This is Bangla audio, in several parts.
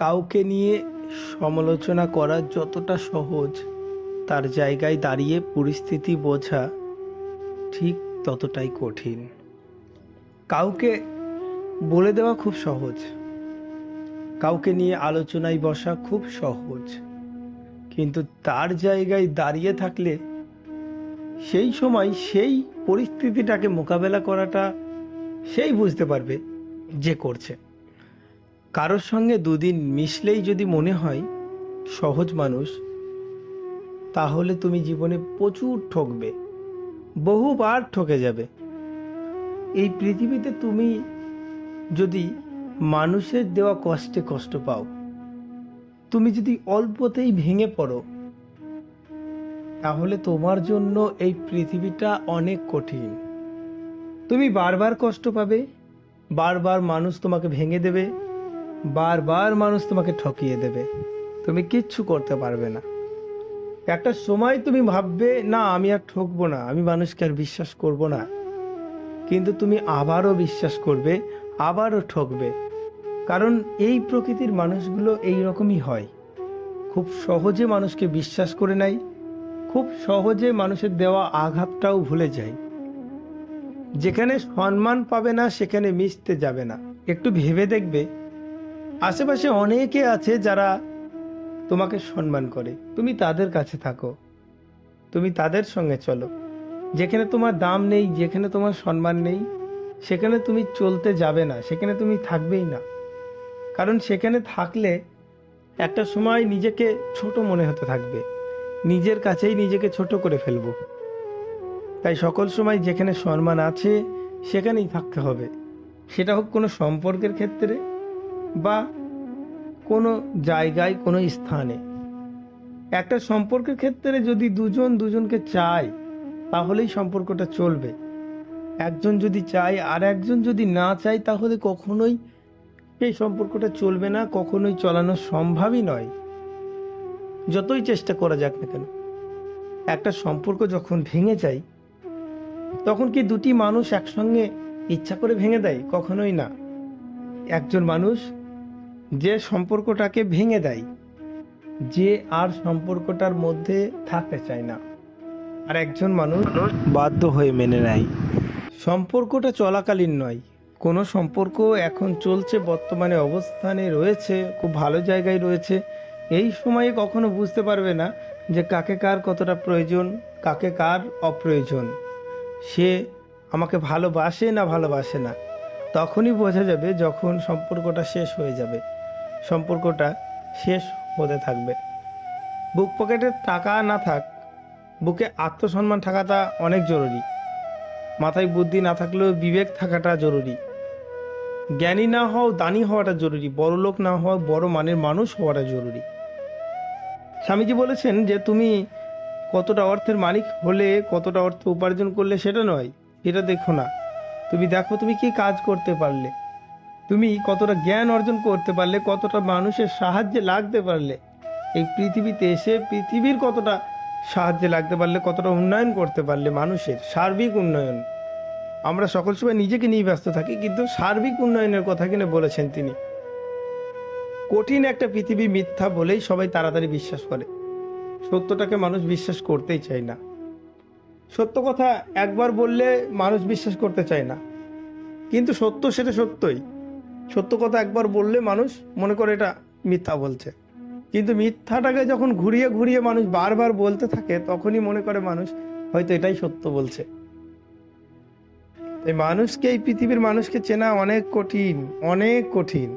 কাউকে নিয়ে সমালোচনা করা যতটা সহজ, তার জায়গায় দাঁড়িয়ে পরিস্থিতি বোঝা ঠিক ততটাই কঠিন। কাউকে বলে দেওয়া খুব সহজ। কাউকে নিয়ে আলোচনায় বসা খুব সহজ। কিন্তু তার জায়গায় দাঁড়িয়ে থাকলে সেই সময় সেই পরিস্থিতিটাকে মোকাবেলা করাটা সেই বুঝতে পারবে যে করছে। কারোর সঙ্গে দুদিন মিশলেই যদি মনে হয় সহজ মানুষ, তাহলে তুমি জীবনে প্রচুর ঠকবে, বহুবার ঠকে যাবে। এই পৃথিবীতে তুমি যদি মানুষের দেওয়া কষ্টে কষ্ট পাও, তুমি যদি অল্পতেই ভেঙে পড়ো, তাহলে তোমার জন্য এই পৃথিবীটা অনেক কঠিন। তুমি বারবার কষ্ট পাবে, বারবার মানুষ তোমাকে ভেঙে দেবে বারবার মানুষ তোমাকে ঠকিয়ে দেবে। তুমি কিচ্ছু করতে পারবে না। একটা সময় তুমি ভাববে, না, আমি আর ঠকবো না, আমি মানুষকে আর বিশ্বাস করব না। কিন্তু তুমি আবারও বিশ্বাস করবে, আবারও ঠকবে। কারণ এই প্রকৃতির মানুষগুলো এই রকমই হয়। খুব সহজে মানুষকে বিশ্বাস করে নেয়, খুব সহজে মানুষের দেওয়া আঘাতটাও ভুলে যায়। যেখানে সম্মান পাবে না, সেখানে মিশতে যাবে না। একটু ভেবে দেখবে আশেপাশে অনেকে আছে যারা তোমাকে সম্মান করে। তুমি তাদের কাছে থাকো। তুমি তাদের সঙ্গে চলো। যেখানে তোমার দাম নেই, যেখানে তোমার সম্মান নেই, সেখানে তুমি চলতে যাবে না, সেখানে তুমি থাকবেই না। কারণ সেখানে থাকলে একটা সময় নিজেকে ছোট মনে হতে থাকবে। নিজের কাছেই নিজেকে ছোট করে ফেলব। তাই সকল সময় যেখানে সম্মান আছে, সেখানেই থাকতে হবে। সেটা হোক কোনো সম্পর্কের ক্ষেত্রে বা কোনো জায়গায়, কোনো স্থানে। একটা সম্পর্কের ক্ষেত্রে যদি দুজন দুজনকে চায়, তাহলেই সম্পর্কটা চলবে। একজন যদি চায় আর একজন যদি না চায়, তাহলে কখনোই এই সম্পর্কটা চলবে না, কখনোই চলানো সম্ভবই নয়। যতই চেষ্টা করা যাক না কেন, একটা সম্পর্ক যখন ভেঙে যায়, তখন কি দুটি মানুষ একসঙ্গে ইচ্ছা করে ভেঙে দেয়? কখনোই না। একজন মানুষ যে সম্পর্কটাকে ভেঙে দেয়, যে আর সম্পর্কটার মধ্যে থাকতে চায় না। আর একজন মানুষ বাধ্য হয়ে মেনে নেয়। সম্পর্কটা চলাকালীন নয়। কোনো সম্পর্ক এখন চলছে, বর্তমানে অবস্থানে রয়েছে, খুব ভালো জায়গায় রয়েছে। এই সময়ে কখনো বুঝতে পারবে না যে কাকে কার কতটা প্রয়োজন, কাকে কার অপ্রয়োজন। সে আমাকে ভালোবাসে না ভালোবাসে না। তখনই বোঝা যাবে যখন সম্পর্কটা শেষ হয়ে যাবে। সম্পর্কটা শেষ হতে থাকবে। বুক পকেটে টাকা না থাক, বুকে আত্মসম্মান থাকাটা অনেক জরুরি। মাথায় বুদ্ধি না থাকলেও বিবেক থাকাটা জরুরি। জ্ঞানী না হও, দানি হওয়াটা জরুরি। বড় লোক না হওয়া বড় মানের মানুষ হওয়াটা জরুরি। স্বামীজি বলেছেন যে, তুমি কতটা অর্থের মালিক হলে, কতটা অর্থ উপার্জন করলে সেটা নয়, এটা দেখো না। তুমি দেখো তুমি কি কাজ করতে পারলে। তুমি কতটা জ্ঞান অর্জন করতে পারলে, কতটা মানুষের সাহায্যে লাগতে পারলে, এই পৃথিবীতে এসে পৃথিবীর কতটা সাহায্যে লাগতে পারলে, কতটা উন্নয়ন করতে পারলে মানুষের সার্বিক উন্নয়ন? আমরা সকল সময় নিজেকে নিয়ে ব্যস্ত থাকি, কিন্তু সার্বিক উন্নয়নের কথা কিনে বলেছেন তিনি। কঠিন একটা পৃথিবী মিথ্যা বলেই সবাই তাড়াতাড়ি বিশ্বাস করে। সত্যটাকে মানুষ বিশ্বাস করতেই চায় না। সত্য কথা একবার বললে মানুষ বিশ্বাস করতে চায় না। কিন্তু সত্য সেটা সত্যই। সত্য কথা একবার বললে মানুষ মনে করে এটা মিথ্যা বলছে। কিন্তু মিথ্যাটাকে যখন ঘুরিয়ে ঘুরিয়ে মানুষ বারবার বলতে থাকে, তখনই মনে করে মানুষ হয়তো এটাই সত্য বলছে। এই মানুষকে, এই পৃথিবীর মানুষকে চেনা অনেক কঠিন অনেক কঠিন।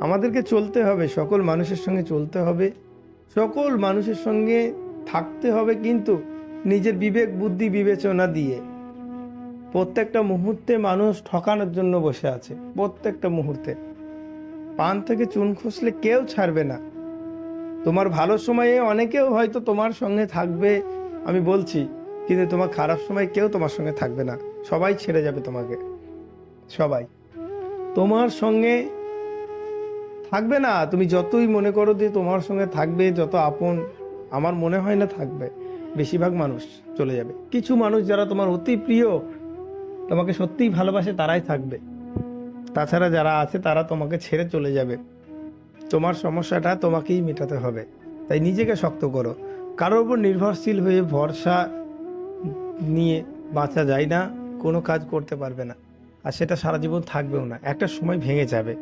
আমাদেরকে চলতে হবে, সকল মানুষের সঙ্গে চলতে হবে। সকল মানুষের সঙ্গে থাকতে হবে কিন্তু নিজের বিবেক, বুদ্ধি, বিবেচনা দিয়ে। প্রত্যেকটা মুহূর্তে মানুষ ঠকানোর জন্য বসে আছে, প্রত্যেকটা মুহূর্তে। পান থেকে চুন খসলে কেউ ছাড়বে না। তোমার ভালো সময়ে অনেকেও হয়তো তোমার সঙ্গে থাকবে, আমি বলছি, কিন্তু তোমার খারাপ সময় কেউ তোমার সঙ্গে থাকবে না। সবাই ছেড়ে যাবে তোমাকে। সবাই। তোমার সঙ্গে থাকবে না। তুমি যতই মনে করো যে তোমার সঙ্গে থাকবে, যত আপন, আমার মনে হয় না থাকবে। বেশিরভাগ মানুষ চলে যাবে। কিছু মানুষ যারা তোমার অতি প্রিয় তোমাকে সত্যিই ভালোবাসে তারাই থাকবে। তাছাড়া যারা আছে তারা তোমাকে ছেড়ে চলে যাবে। তোমার সমস্যাটা তোমাকেই মেটাতে হবে। তাই নিজেকে শক্ত করো। কারোর উপর নির্ভরশীল হয়ে ভরসা নিয়ে বাঁচা যায় না, কোনো কাজ করতে পারবে না। আর সেটা সারা জীবন থাকবেও না। একটা সময় ভেঙে যাবে।